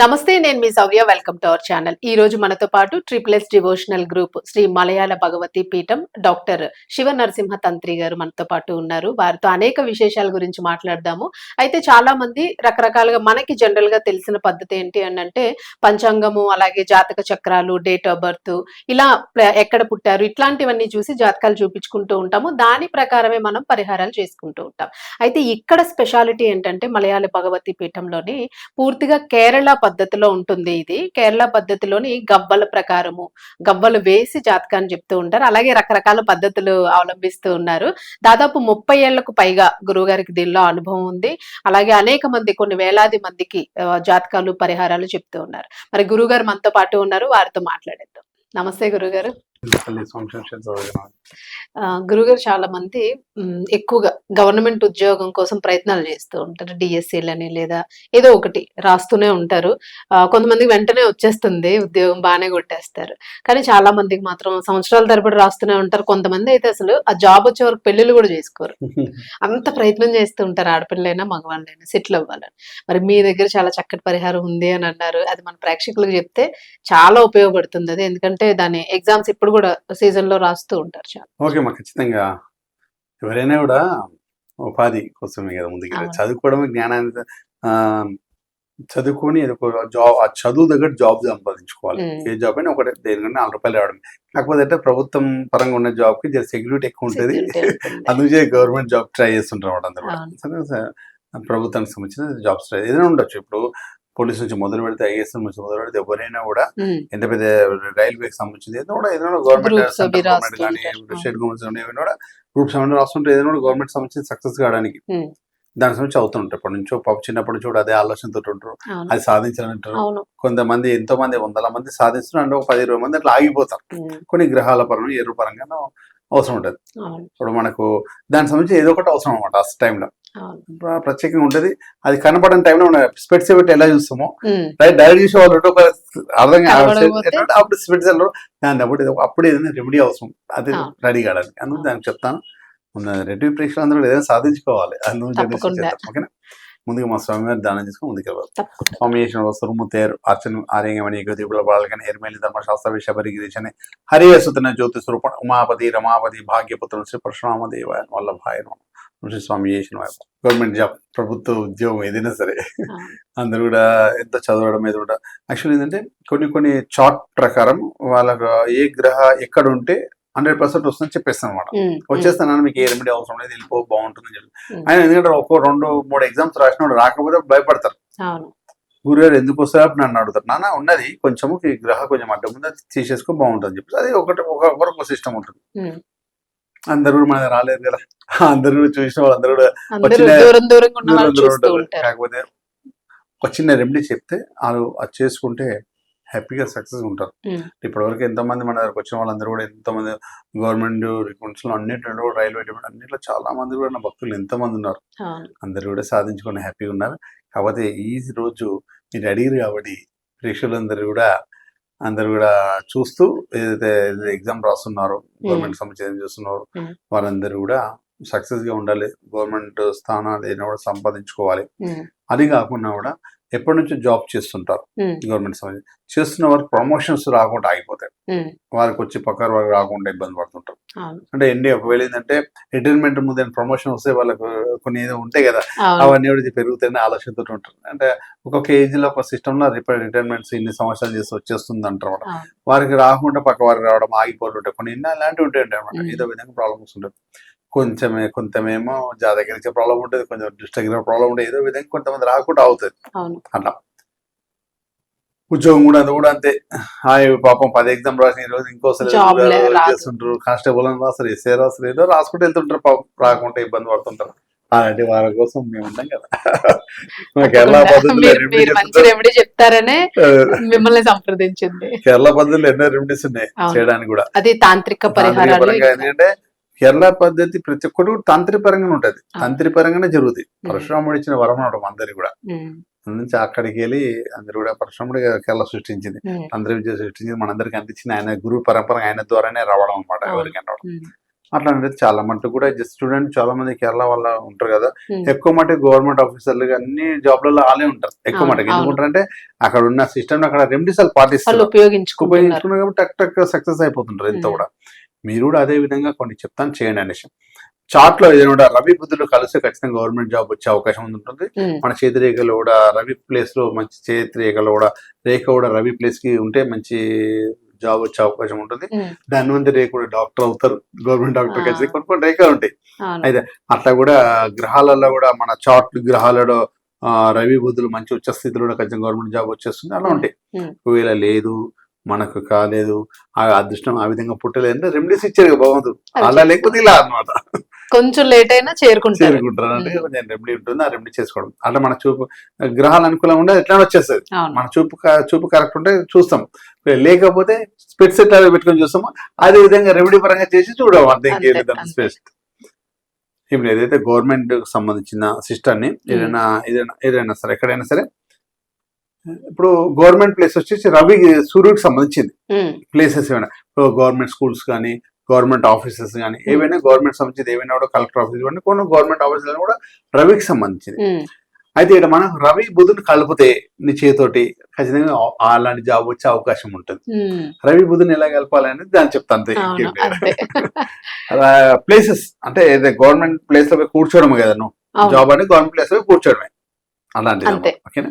నమస్తే నేను మీ Sourya welcome to our channel ఈ రోజు మనతో పాటు triple S devotional group Shri Malayala Bhagavathi పీఠం డాక్టర్ శివ నరసింహ తంత్రి గారు మనతో పాటు ఉన్నారు. వారితో అనేక విశేషాల గురించి మాట్లాడదాము. అయితే చాలా మంది రకరకాలుగా మనకి జనరల్గా తెలిసిన పద్ధతి ఏంటి అని అంటే పంచాంగము అలాగే జాతక చక్రాలు డేట్ ఆఫ్ బర్త్ ఇలా ఎక్కడ పుట్టారు ఇట్లాంటివన్నీ చూసి జాతకాలు చూపించుకుంటూ ఉంటాము. దాని ప్రకారమే మనం పరిహారాలు చేసుకుంటూ ఉంటాం. అయితే ఇక్కడ స్పెషాలిటీ ఏంటంటే మలయాళ భగవతి పీఠంలోని పూర్తిగా కేరళ పద్ధతిలో ఉంటుంది ఇది. కేరళ పద్ధతిలోని గవ్వల ప్రకారము గవ్వలు వేసి జాతకాన్ని చెప్తూ ఉంటారు. అలాగే రకరకాల పద్ధతులు అవలంబిస్తూ ఉన్నారు. దాదాపు ముప్పై ఏళ్ళకు పైగా గురువుగారికి దీనిలో అనుభవం ఉంది. అలాగే అనేక మంది కొన్ని వేలాది మందికి జాతకాలు పరిహారాలు చెప్తూ ఉన్నారు. మరి గురువుగారు మనతో పాటు ఉన్నారు. వారితో మాట్లాడేద్దాం. నమస్తే గురుగారు గురుగారు చాలా మంది ఎక్కువగా గవర్నమెంట్ ఉద్యోగం కోసం ప్రయత్నాలు చేస్తూ ఉంటారు. డిఎస్సీలని లేదా ఏదో ఒకటి రాస్తూనే ఉంటారు. కొంతమంది వెంటనే వచ్చేస్తుంది ఉద్యోగం బాగానే కొట్టేస్తారు. కానీ చాలా మందికి మాత్రం సంవత్సరాల తరబడి రాస్తూనే ఉంటారు. కొంతమంది అయితే అసలు ఆ జాబ్ వచ్చే వరకు పెళ్ళిళ్ళు కూడా చేసుకోరు. అంత ప్రయత్నం చేస్తూ ఉంటారు. ఆడపిల్లైనా మగవాళ్ళైనా సెటిల్ అవ్వాలని. మరి మీ దగ్గర చాలా చక్కటి పరిహారం ఉంది అని అన్నారు. అది మన ప్రేక్షకులకు చెప్తే చాలా ఉపయోగపడుతుంది అది. ఎందుకంటే దాని ఎగ్జామ్స్ ఇప్పుడు కూడా సీజన్లో రాస్తూ ఉంటారు చాలా. ఓకే మా ఖచ్చితంగా. ఎవరైనా కూడా ఉపాధి కోసమే కదా ముందుకు. చదువుకోవడం జ్ఞానాన్ని చదువుకొని జాబ్ ఆ చదువు దగ్గర జాబ్ సంపాదించుకోవాలి. ఏ జాబ్ అయినా ఒకటి దేనికన్నా నాలుగు రూపాయలు రావడం కాకపోతే అంటే ప్రభుత్వం పరంగా ఉన్న జాబ్కి సెక్యూరిటీ ఎక్కువ ఉంటుంది. అందుకే గవర్నమెంట్ జాబ్ ట్రై చేస్తుంటారు అందరూ కూడా. ప్రభుత్వానికి సంబంధించిన జాబ్స్ ట్రై ఏదైనా ఉండొచ్చు. ఇప్పుడు పోలీస్ నుంచి మొదలు పెడితే ఐఏఎస్ నుంచి మొదలు పెడితే ఎవరైనా కూడా ఎంత పెద్ద రైల్వేకి సంబంధించింది ఏదైనా కూడా ఏదైనా గవర్నమెంట్ కానీ. స్టేట్ గవర్నమెంట్ కానీ ఏమైనా కూడా గ్రూప్స్ ఏమైనా రాస్తుంటే ఏదైనా కూడా గవర్నమెంట్ సంబంధించి సక్సెస్ కావడానికి. దాని సంబంధించి అవుతుంటారు ఇప్పటి నుంచో పాప చిన్నప్పటి నుంచి కూడా అదే ఆలోచనతో ఉంటారు. అది సాధించాలంటారు. కొంతమంది ఎంతో మంది వందల మంది సాధిస్తున్నారు అంటే ఒక పది ఇరవై మంది అట్లా ఆగిపోతారు. కొన్ని గ్రహాల పరంగా ఎరువు పరంగా అవసరం ఉంటుంది ఇప్పుడు మనకు దానికి సంబంధించి ఏదో ఒకటి అవసరం అనమాట ఆ టైంలో ప్రత్యేకంగా ఉంటుంది అది కనపడని టైంలో మనం స్పెట్స్ పెట్టి ఎలా చూస్తామో డైరెక్ట్ చూసే వాళ్ళు ఒక అర్థం అప్పుడు స్పెట్స్ దాన్ని అప్పుడు అప్పుడు ఏదైనా రెమెడీ అవసరం. అది. రెడీ కావడానికి. అందుకు దానికి చెప్తాను. ముందు రెడ్డి ప్రేక్షకులు అందరూ ఏదైనా సాధించుకోవాలి. అందుకు. ఓకేనా? ముందుగా మా స్వామి వారి దానం చేసుకుని ముందుకు వెళ్ళాలి తప్పకుండా. స్వామి చేసిన వస్తువు తేరు అర్చన ఆర్యంగమణి దిగుల బాలకని ఎర్మేలి ధర్మశాస్త్ర విషబరి గిరిచని హరివసుతన జ్యోతి స్వరూప ఉమాపతి రమాపతి భాగ్యపుత్రుడు శ్రీ పరశురామ దేవాయన వల్లభాయ శ్రీ స్వామి చేసిన గవర్నమెంట్ జాబ్ ప్రభుత్వ ఉద్యోగం ఏదైనా సరే. అందరూ కూడా ఎంత చదవడం మీద కూడా. యాక్చువల్లీ ఏంటంటే కొన్ని కొన్ని చార్ట్ ప్రకారం వాళ్ళకు ఏ గ్రహ ఎక్కడ ఉంటే హండ్రెడ్ పర్సెంట్ వస్తుందని చెప్పేస్తాను అనమాట వచ్చేస్తాను మీకు ఏ రెమెడీ అవసరం లేదు వెళ్ళిపో బాగుంటుందని చెప్పి. ఆయన ఎందుకంటే ఒక్కో రెండు మూడు ఎగ్జామ్స్ రాసినప్పుడు రాకపోతే భయపడతారు. గురుగారు ఎందుకు వస్తారో నన్ను అడుగుతారు. నాన్న ఉన్నది కొంచెము ఈ గ్రహ కొంచెం అడ్డం ఉంది అది తీసేసుకో బాగుంటుంది చెప్పి అది ఒకటి ఒక సిస్టమ్ ఉంటుంది. అందరూ కూడా మన రాలేదు కదా. అందరూ కూడా చూసిన వాళ్ళందరూ కూడా దూరం దూరం కాకపోతే ఒక చిన్న రెమెడీ చెప్తే వాళ్ళు అది చేసుకుంటే హ్యాపీగా సక్సెస్ ఉంటారు. ఇప్పటివరకు ఎంతమంది మన దగ్గరకు వచ్చిన వాళ్ళందరూ కూడా ఎంతమంది గవర్నమెంట్ రిక్రూట్స్లో అన్నింటిలో రైల్వే డిపార్ట్మెంట్ అన్నింటిలో చాలా మంది కూడా నా భక్తులు ఎంతమంది ఉన్నారు. అందరూ కూడా సాధించుకొని హ్యాపీగా ఉన్నారు. కాకపోతే ఈ రోజు మీరు అడిగారు కాబట్టి ప్రేక్షకులందరూ కూడా అందరూ కూడా చూస్తూ ఏదైతే ఎగ్జామ్ రాస్తున్నారో గవర్నమెంట్ సంబంధించి చూస్తున్నారో. వారందరూ కూడా సక్సెస్గా ఉండాలి. గవర్నమెంట్ స్థానాలు ఏదైనా కూడా సంపాదించుకోవాలి. అది కాకుండా కూడా ఎప్పటి నుంచో జాబ్ చేస్తుంటారు గవర్నమెంట్ సంబంధించి. చేస్తున్న వారికి ప్రమోషన్స్ రాకుండా ఆగిపోతాయి. వారికి వచ్చి పక్కన వారికి రాకుండా ఇబ్బంది పడుతుంటారు. అంటే ఎండి ఒకవేళ ఏంటంటే రిటైర్మెంట్ ముందు ప్రమోషన్ వస్తే వాళ్ళకు కొన్ని ఏదో ఉంటాయి కదా అవును. అవన్నీ కూడా పెరుగుతాయని ఆలోచనతో ఉంటారు. అంటే ఒక్కొక్క ఏజ్లో ఒక సిస్టమ్లో రిటైర్మెంట్స్ ఇన్ని సంవత్సరాలు చేసి వచ్చేస్తుంది అంటారు వారికి రాకుండా పక్క వారికి రావడం ఆగిపోతుంటాయి కొన్ని ఇన్ని అలాంటివి ఉంటాయి అనమాట. ఏదో విధంగా ప్రాబ్లమ్స్ ఉంటాయి. కొంచెమే కొంచెమేమో జాతకరించే ప్రాబ్లం ఉంటుంది కొంచెం డిస్టగిన ప్రాబ్లం ఉంటుంది. ఏదో విధంగా కొంతమంది రాకుండా అవుతుంది అట్లా. ఉద్యోగం కూడా అది కూడా అంతే. హాయ్ పాపం పది ఎగ్జామ్ రాసిన ఈ రోజు ఇంకోసారి. చేస్తుంటారు? కానిస్టేబుల్ అని రాస్తారు ఎస్ఏ రాస్తారు ఏదో రాసుకుంటూ వెళ్తుంటారు పాపం రాకుండా ఇబ్బంది పడుతుంటారు. అలాంటి వారి కోసం మేము ఉంటాం కదా. కేరళ. పద్ధతిలో రెమెడీ చెప్తారనే మిమ్మల్ని సంప్రదించింది. కేరళ పద్ధతిలో ఎన్నో రెమెడీస్ ఉన్నాయి. చేయడానికి కూడా. అది తాంత్రిక పరిహారాలు ఎందుకంటే కేరళ పద్ధతి ప్రతి ఒక్కటి తంత్రి పరంగానే ఉంటది. తంత్రి పరంగానే జరుగుతుంది పరశురాముడు ఇచ్చిన వరం అవడం అందరికి కూడా. నుంచి అక్కడికి వెళ్ళి అందరు కూడా పరశురాముడు కేరళ సృష్టించింది. అందరి విద్య సృష్టించింది? మనందరికి అనిపించింది ఆయన గురువు పరంపర ఆయన ద్వారానే రావడం అనమాట. ఎవరికైనా రావడం. ఉమ్, అట్లా అనేది చాలా మటుకు కూడా జస్ట్ స్టూడెంట్ చాలా మంది కేరళ వాళ్ళ ఉంటారు కదా. ఎక్కువ మటుకు గవర్నమెంట్ ఆఫీసర్లు అన్ని జాబ్లలో వాళ్ళే ఉంటారు. ఎక్కువ మటుకు అవును. ఎందుకంటే అక్కడ ఉన్న సిస్టమ్ అక్కడ రెమెడీస్ వాళ్ళు పాటిస్తారు ఉపయోగించుకున్నారు కాబట్టి టక్ టక్ సక్సెస్ అయిపోతుంటారు ఇంత. కూడా. మీరు కూడా అదే విధంగా కొన్ని చెప్తాను చేయండి అనేసి. చార్ట్లో ఏదైనా కూడా రవి బుద్ధులు కలిస్తే ఖచ్చితంగా గవర్నమెంట్ జాబ్ వచ్చే అవకాశం ఉంటుంది ఉమ్. మన చేతి రేఖలో కూడా రవి ప్లేస్లో మంచి చేతి రేఖలో కూడా రేఖ కూడా రవి ప్లేస్కి ఉంటే మంచి జాబ్ వచ్చే అవకాశం ఉంటుంది ఉమ్. ధన్వంతి రేఖ కూడా డాక్టర్ అవుతారు గవర్నమెంట్ డాక్టర్. ఖచ్చితంగా కొన్ని కొన్ని రేఖలు ఉంటాయి. అయితే అట్లా కూడా గ్రహాలలో కూడా మన చార్ట్ గ్రహాలలో రవి బుద్ధులు మంచి ఉచ్చ స్థితిలో కూడా ఖచ్చితంగా గవర్నమెంట్ జాబ్ వచ్చేస్తుంది అలా ఉమ్. ఉంటాయి. ఒకవేళ లేదు మనకు కాలేదు ఆ అదృష్టం ఆ విధంగా పుట్టలేదు అంటే రెమెడీస్ ఇచ్చారు భగవంతుడు అది అలా లేకపోతే ఇలా అన్నమాట కొంచెం లేట్ అయినా చేరుకుంటారు. చేరుకుంటారు. అంటే. కొంచెం రెమెడీ ఉంటుంది ఆ రెమెడీ చేసుకోవడం. అట్లా మన చూపు గ్రహాలు అనుకూలంగా ఉంటే ఎట్లా వచ్చేస్తుంది. మన చూపు చూపు కరెక్ట్ ఉంటే చూస్తాం. లేకపోతే స్పెట్ సెట్ అవి పెట్టుకొని చూస్తాము. అదే విధంగా రెమెడీ పరంగా చేసి చూడము. అంతే ఇంకేం ఇప్పుడు ఏదైతే గవర్నమెంట్ సంబంధించిన సిస్టాన్ని ఏదైనా ఏదైనా ఏదైనా సరే ఎక్కడైనా సరే ఇప్పుడు గవర్నమెంట్ ప్లేస్ వచ్చేసి రవి సూర్యుడికి సంబంధించింది. ప్లేసెస్ ఏమైనా. ఇప్పుడు గవర్నమెంట్ స్కూల్స్ కానీ గవర్నమెంట్ ఆఫీసెస్ కానీ ఏవైనా గవర్నమెంట్ సంబంధించింది ఏవైనా కూడా కలెక్టర్ ఆఫీస్ కానీ కొన్ని గవర్నమెంట్ ఆఫీసులు కూడా రవికి సంబంధించింది ఉమ్. అయితే ఇక్కడ మనం రవి బుధుని కలిపితే నీ చేతోటి ఖచ్చితంగా అలాంటి జాబ్ వచ్చే అవకాశం ఉంటుంది. ఉమ్. రవి బుధుని ఎలా కలపాలనేది దాన్ని చెప్తాను ప్లేసెస్ అంటే గవర్నమెంట్ ప్లేస్లో కూర్చోవడమే కదా నువ్వు. జాబ్ అంటే గవర్నమెంట్ ప్లేస్లో పోయి కూర్చోవడమే. అలాంటిది. ఓకేనా?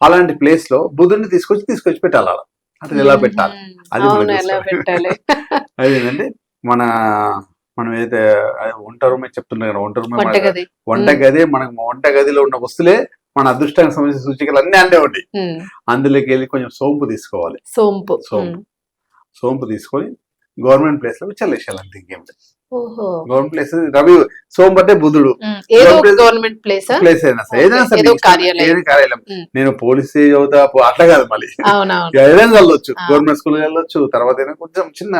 అలాంటి ప్లేస్లో బుధుని తీసుకొచ్చి తీసుకొచ్చి పెట్టాలి అలా. అంటే ఎలా పెట్టాలి. అది మనం మన మనం ఏదైతే వంట రూమ్ చెప్తున్నాం కదా వంట రూమ్ వంట. గది మనకు వంట గదిలో ఉన్న వస్తువులే మన అదృష్టానికి సంబంధించిన సూచికలు అన్ని అండే ఉంటాయి. అందులోకి వెళ్ళి కొంచెం సోంపు తీసుకోవాలి సోంపు సోంపు. సోంపు తీసుకొని గవర్నమెంట్ ప్లేస్లో చల్లేసేయాలి అంతే ఇంకేం గవర్నమెంట్ ప్లేస్ రవి సోంపు అంటే బుధుడు గవర్నమెంట్ ప్లేస్ ప్లేస్ అయినా సరే. ఏదైనా సరే ఏదో మీకు ఇష్టం. కార్యాలయం. నేను పోలీస్ పో- అట్లా కాదు మళ్ళీ ఏదైనా ఆ. గవర్నమెంట్ స్కూల్ వెళ్ళొచ్చు తర్వాత ఏదైనా కొంచెం చిన్న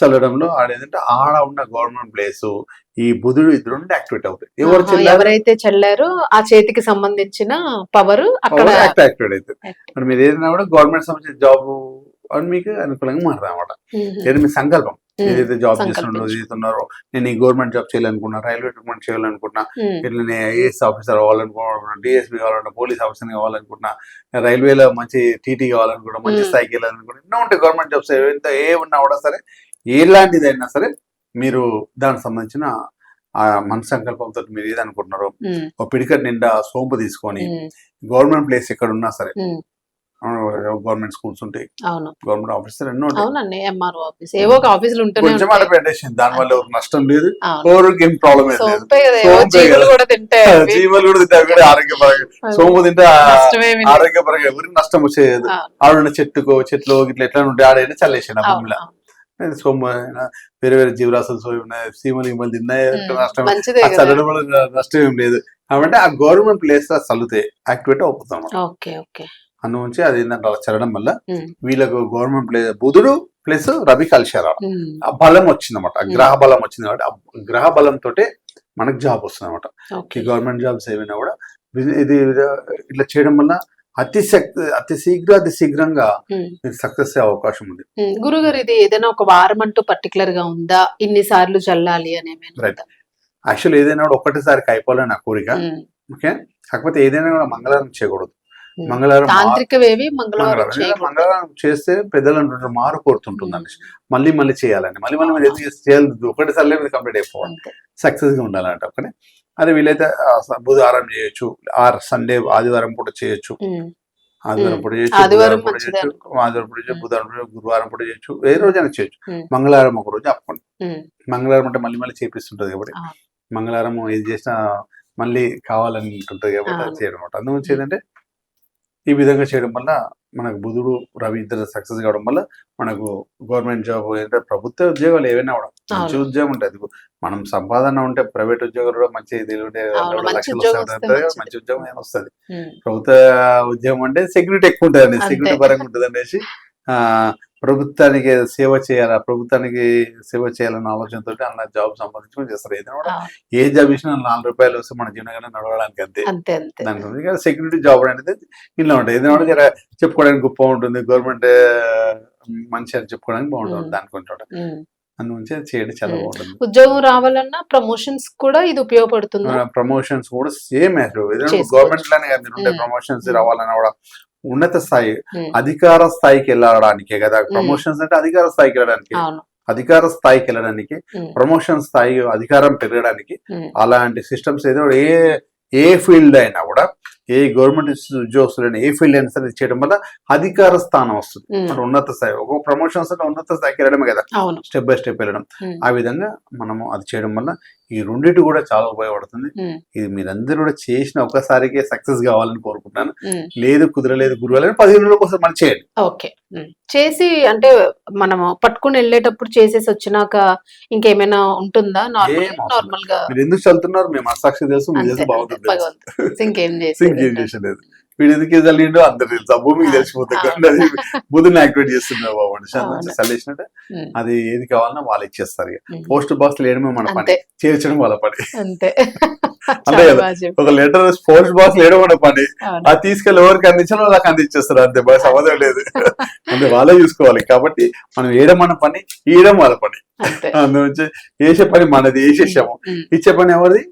చల్లడంలో ఆడేదంటే ఆడ ఉన్న గవర్నమెంట్ ప్లేస్ ఈ బుధుడు ఇద్దరు నుండి యాక్టివేట్ అవుతాయి ఎవరు ఎవరైతే చల్లారో ఆ చేతికి సంబంధించిన పవర్ అక్కడ యాక్టివేట్ అవుతుంది మరి మీరు ఏదైనా కూడా గవర్నమెంట్ సంబంధించిన జాబ్ అని మీకు అనుకూలంగా మారుతుంది అనమాట ఉమ్. ఏది మీ సంకల్పం. ఏదైతే జాబ్ చేస్తున్నారో ఉన్నారో నేను ఈ గవర్నమెంట్ జాబ్ చేయాలనుకున్నా రైల్వే రిక్రూట్మెంట్ చేయాలనుకున్నా ఉమ్. ఇట్లా నేను ఐఏఎస్ ఆఫీసర్ అవ్వాలనుకున్నా డిఎస్పీ కావాలన్నా పోలీస్ ఆఫీసర్ కావాలనుకున్నా రైల్వేలో మంచి టీటీ కావాలనుకున్నా మంచి. స్థాయికి వెళ్ళాలనుకున్నా ఎన్నో ఉంటాయి గవర్నమెంట్ జాబ్స్ ఎంత ఏ ఉన్నా కూడా సరే ఎలాంటిదైనా సరే మీరు దానికి సంబంధించిన ఆ మన సంకల్పంతో మీరు ఏది అనుకుంటున్నారో ఉమ్. ఒక పిడికట్ నిండా సోంపు తీసుకొని. గవర్నమెంట్ ప్లేస్ ఎక్కడ ఉన్నా సరే. గవర్నమెంట్ స్కూల్స్ ఉంటాయి. గవర్నమెంట్ ఆఫీసర్ ఎన్నో కొంచెం పెట్టేసింది దాని వల్ల ఎవరికి నష్టం లేదు. ఎవరికి ఏం ప్రాబ్లం జీవులు. కూడా తింటే ఆరోగ్యపరంగా. సోము తింటే. ఆరోగ్యపరంగా ఎవరికి నష్టం వచ్చేది ఆవిడ చెట్టుకో చెట్లు ఇట్లా ఎట్లా ఉంటే ఆడైనా చల్లేసాను ఆ భూమిలో. సోము వేరే వేరే జీవరాశులు సోయి ఉన్నాయి సీమలు గిమలు తిన్నాయి. నష్టం చల్లడం వల్ల నష్టం ఏం లేదు. కాబట్టి ఆ గవర్నమెంట్ ప్లేస్లో చల్లితే యాక్టివేట్ అవుతాం అన్న నుంచి అది ఏంటంటే అలా చల్లడం వల్ల. వీళ్ళకు గవర్నమెంట్ ప్లేస్ బుధుడు ప్లస్ రవి కలిశారు. ఆ బలం వచ్చింది అనమాట గ్రహ బలం వచ్చింది కాబట్టి ఆ గ్రహ బలంతో మనకు జాబ్ వస్తుంది అనమాట గవర్నమెంట్ జాబ్స్ ఏమైనా కూడా ఇది ఇట్లా చేయడం వల్ల అతి శక్తి అతి శీఘ్ర అతి శీఘ్రంగా. మీకు సక్సెస్ అయ్యే అవకాశం ఉంది. గురుగారు ఇది ఏదైనా ఒక వారం అంటూ పర్టికులర్గా ఉందా? ఇన్ని సార్లు చల్లాలి అని? యాక్చువల్ ఏదైనా కూడా ఒక్కటిసారికి అయిపోవాలని నా కోరిక. ఓకే కాకపోతే ఏదైనా కూడా మంగళవారం చేయకూడదు. మంగళవారం మంగళవారం మంగళవారం. చేస్తే పెద్దలు అంటుంటారు మారు కోరుతుంటుంది అనేసి మళ్ళీ మళ్ళీ చేయాలని. మళ్ళీ మళ్ళీ మీరు చేయాలి? ఒకటిసారి కంప్లీట్ అయిపోవాలి. సక్సెస్గా ఉండాలంట ఓకే అదే వీలైతే ఆ బుధవారం చేయొచ్చు ఆర్ సండే ఆదివారం పూట చేయొచ్చు. ఆదివారం. పూట చేయొచ్చు ఆదివారం పూట చేయొచ్చు. ఆదివారం పూట చేయొచ్చు. బుధవారం పూట గురువారం పూట చేయొచ్చు ఏ రోజైనా చేయొచ్చు. మంగళవారం ఒక రోజు ఆపుకోండి. మంగళవారం అంటే మళ్ళీ మళ్ళీ చేపిస్తుంటది కాబట్టి ఆ. మంగళవారం ఏది చేసినా మళ్ళీ కావాలని ఉంటుంది కాబట్టి. చేయడం అనమాట అందుగురించి ఏంటంటే ఈ విధంగా చేయడం వల్ల మనకు బుధుడు రవి ఇద్దరు సక్సెస్ కావడం వల్ల మనకు గవర్నమెంట్ జాబ్ అంటే ప్రభుత్వ ఉద్యోగాలు ఏవైనా కూడా మంచి. ఉద్యోగం ఉంటుంది మనం సంపాదన ఉంటే ప్రైవేట్ ఉద్యోగాలు కూడా మంచి రెండు మంచి ఉద్యోగం ఏమైనా వస్తుంది. ప్రభుత్వ ఉద్యోగం అంటే సెక్యూరిటీ ఎక్కువ ఉంటుంది. సెక్యూరిటీ పరంగా ఉంటుంది అనేసి ఆ ప్రభుత్వానికి సేవ చేయాలా ప్రభుత్వానికి సేవ చేయాలన్న ఆలోచనతో అలా జాబ్ సంపాదించుకొని చేస్తారు ఏదైనా కూడా. ఏ జాబ్ ఇచ్చినా నాలుగు రూపాయలు వస్తే మన జీవనగానే నడవడానికి అంతే అంతే అంతే దాని గురించి సెక్యూరిటీ జాబ్ అనేది ఇంట్లో ఉంటుంది ఏదైనా కూడా చెప్పుకోవడానికి గొప్ప ఉంటుంది గవర్నమెంట్ మనిషి అని చెప్పుకోవడానికి బాగుంటుంది. దాని కొంచెం చేయడం చాలా. బాగుంటుంది ఉద్యోగం రావాలన్నా ప్రమోషన్స్ కూడా ఇది ఉపయోగపడుతుంది ప్రమోషన్స్ కూడా సేమ్. గవర్నమెంట్లోనే మీరు ఉండే. ప్రమోషన్స్. రావాలన్నా కూడా ఉన్నత స్థాయి అధికార స్థాయికి వెళ్ళడానికే కదా ప్రమోషన్స్ అంటే అధికార స్థాయికి వెళ్ళడానికి అధికార స్థాయికి వెళ్ళడానికి ప్రమోషన్ స్థాయి అధికారం పెరగడానికి అలాంటి సిస్టమ్స్ ఏదో ఏ ఏ ఫీల్డ్ అయినా కూడా ఏ గవర్నమెంట్ ఉద్యోగస్తులైనా ఏ ఫీల్డ్ అయినా సరే చేయడం వల్ల అధికార స్థానం వస్తుంది. అంటే ఉన్నత స్థాయి ఒక ప్రమోషన్స్ అంటే ఉన్నత స్థాయికి వెళ్ళడమే కదా. స్టెప్ బై స్టెప్ వెళ్ళడం. ఆ విధంగా మనము అది చేయడం వల్ల ఈ రెండింటి కూడా చాలా ఉపయోగపడుతుంది. ఇది మీరందరూ కూడా చేసిన ఒక్కసారికే సక్సెస్ కావాలని కోరుకుంటున్నాను. లేదు కుదరలేదు గురువు పదిహేను రోజుల కోసం మనం చేయండి. ఓకే. చేసి అంటే మనము పట్టుకుని వెళ్ళేటప్పుడు చేసేసి వచ్చినాక ఇంకేమైనా ఉంటుందా? నార్మల్గా మీరు ఎందుకు చదువుతున్నారు? మేము మనసాక్షి తెలుసు ఇంకేం ఇంకేం చేసి చేసలేదు. వీడు ఎందుకు చల్లిండో అందరు తెలుసు. ఆ భూమికి ఆ, తెలిసిపోతుంది ఆ. బుధుని యాక్టివేట్ చేస్తున్నారు బాబు అవును. చల్లేసినట్టే అది ఏది కావాలన్నా వాళ్ళు ఇచ్చేస్తారు. పోస్ట్ బాక్స్ లేయడమే మన పని. చేర్చడం వాళ్ళ పని. అంతే. అంతే కదా. ఒక లెటర్ పోస్ట్ బాక్స్ లేయడం మన పని. అది తీసుకెళ్ళి ఎవరికి అందించాలో వాళ్ళకి అందించేస్తారు. అంతే బాగా సంబంధం లేదు. అంటే వాళ్ళే చూసుకోవాలి. కాబట్టి మనం వేయడం మన పని ఇయడం వాళ్ళ పని. అంతే. అందులోంచి వేసే పని మనది వేసేసాము ఇచ్చే పని ఎవరిది?